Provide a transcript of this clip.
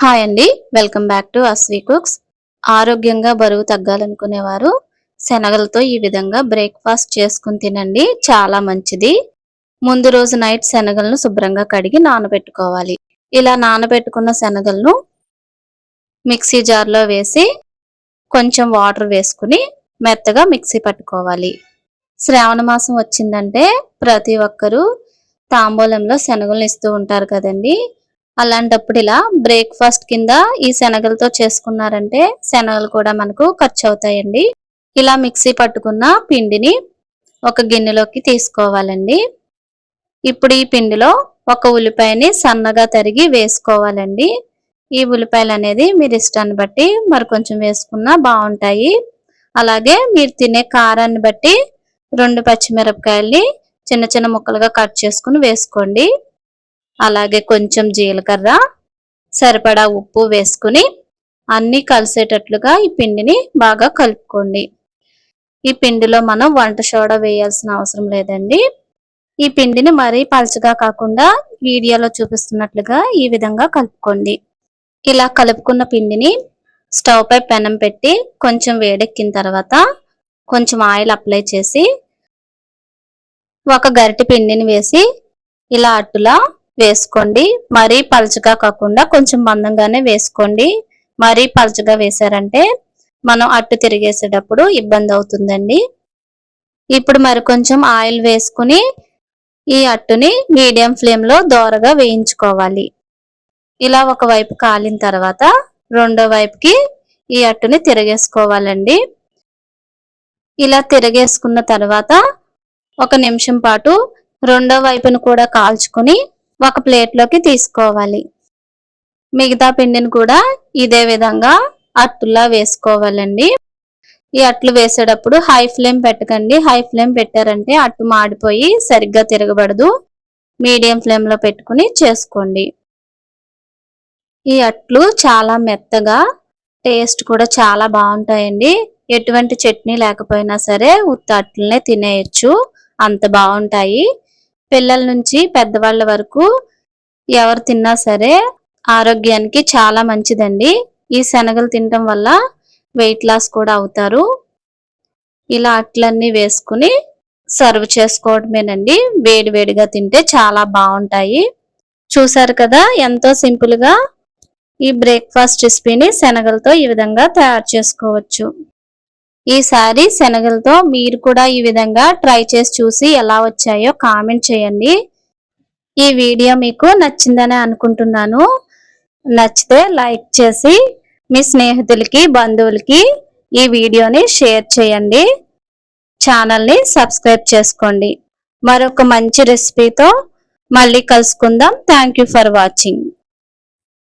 Hi అండి. Welcome back to Aswi cooks. ఆరోగ్యంగా బరువు తగ్గాలనుకునేవారు శనగలతో ఈ విధంగా బ్రేక్ఫాస్ట్ చేసుకుని తినండి చాలా మంచిది. ముందు రోజు నైట్ శనగలను శుభ్రంగా కడిగి నానబెట్టుకోవాలి. ఇలా నానబెట్టుకున్న శనగలను మిక్సీ జార్లో వేసి కొంచెం వాటర్ వేసుకుని మెత్తగా మిక్సీ పట్టుకోవాలి. శ్రావణ మాసం వచ్చిందంటే ప్రతి ఒక్కరూ తాంబూలంలో శనగలను ఇస్తూ ఉంటారు కదండీ. అలాంటప్పుడు ఇలా బ్రేక్ఫాస్ట్ కింద ఈ శనగలతో చేసుకున్నారంటే శనగలు కూడా మనకు ఖర్చు అవుతాయండి ఇలా మిక్సీ పట్టుకున్న పిండిని ఒక గిన్నెలోకి తీసుకోవాలండి. ఇప్పుడు ఈ పిండిలో ఒక ఉల్లిపాయని సన్నగా తరిగి వేసుకోవాలండి. ఈ ఉల్లిపాయలు అనేది మీరు ఇష్టాన్ని బట్టి మరి కొంచెం వేసుకున్నా బాగుంటాయి. అలాగే మీరు తినే కారాన్ని బట్టి రెండు పచ్చిమిరపకాయల్ని చిన్న చిన్న ముక్కలుగా కట్ చేసుకుని వేసుకోండి. అలాగే కొంచెం జీలకర్ర సరిపడా ఉప్పు వేసుకుని అన్నీ కలిసేటట్లుగా ఈ పిండిని బాగా కలుపుకోండి. ఈ పిండిలో మనం వంట సోడా వేయాల్సిన అవసరం లేదండి. ఈ పిండిని మరీ పలచగా కాకుండా వీడియోలో చూపిస్తున్నట్లుగా ఈ విధంగా కలుపుకోండి. ఇలా కలుపుకున్న పిండిని స్టవ్ పై పెనం పెట్టి కొంచెం వేడెక్కిన తర్వాత కొంచెం ఆయిల్ అప్లై చేసి ఒక గరిటె పిండిని వేసి ఇలా అట్టులా వేసుకోండి. మరీ పలచగా కాకుండా కొంచెం మందంగానే వేసుకోండి. మరీ పలుచగా వేసారంటే మనం అట్టు తిరిగేసేటప్పుడు ఇబ్బంది అవుతుందండి. ఇప్పుడు మరి కొంచెం ఆయిల్ వేసుకుని ఈ అట్టుని మీడియం ఫ్లేమ్లో దోరగా వేయించుకోవాలి. ఇలా ఒక వైపు కాలిన తర్వాత రెండో వైపుకి ఈ అట్టుని తిరగేసుకోవాలండి. ఇలా తిరగేసుకున్న తర్వాత ఒక నిమిషం పాటు రెండో వైపును కూడా కాల్చుకుని ఒక ప్లేట్లోకి తీసుకోవాలి. మిగతా పిండిని కూడా ఇదే విధంగా అట్టులా వేసుకోవాలండి. ఈ అట్లు వేసేటప్పుడు హై ఫ్లేమ్ పెట్టకండి. హై ఫ్లేమ్ పెట్టారంటే అట్టు మాడిపోయి సరిగ్గా తిరగబడదు. మీడియం ఫ్లేమ్లో పెట్టుకుని చేసుకోండి. ఈ అట్లు చాలా మెత్తగా టేస్ట్ కూడా చాలా బాగుంటాయండి. ఎటువంటి చట్నీ లేకపోయినా సరే ఉత్త అట్లనే తినేయచ్చు. అంత బాగుంటాయి. పిల్లల నుంచి పెద్దవాళ్ళ వరకు ఎవరు తిన్నా సరే ఆరోగ్యానికి చాలా మంచిదండి. ఈ శనగలు తినటం వల్ల వెయిట్ లాస్ కూడా అవుతారు. ఇలా అట్లన్నీ వేసుకుని సర్వ్ చేసుకోవడమేనండి. వేడి వేడిగా తింటే చాలా బాగుంటాయి. చూసారు కదా ఎంతో సింపుల్గా ఈ బ్రేక్ఫాస్ట్ రెసిపీని శనగలతో ఈ విధంగా తయారు చేసుకోవచ్చు. ఈసారి శనగలతో మీరు కూడా ఈ విధంగా ట్రై చేసి చూసి ఎలా వచ్చాయో కామెంట్ చేయండి. ఈ వీడియో మీకు నచ్చిందని అనుకుంటున్నాను. నచ్చితే లైక్ చేసి మీ స్నేహితులకి బంధువులకి ఈ వీడియోని షేర్ చేయండి. ఛానల్ని సబ్స్క్రైబ్ చేసుకోండి. మరొక మంచి రెసిపీతో మళ్ళీ కలుసుకుందాం. Thank for watching.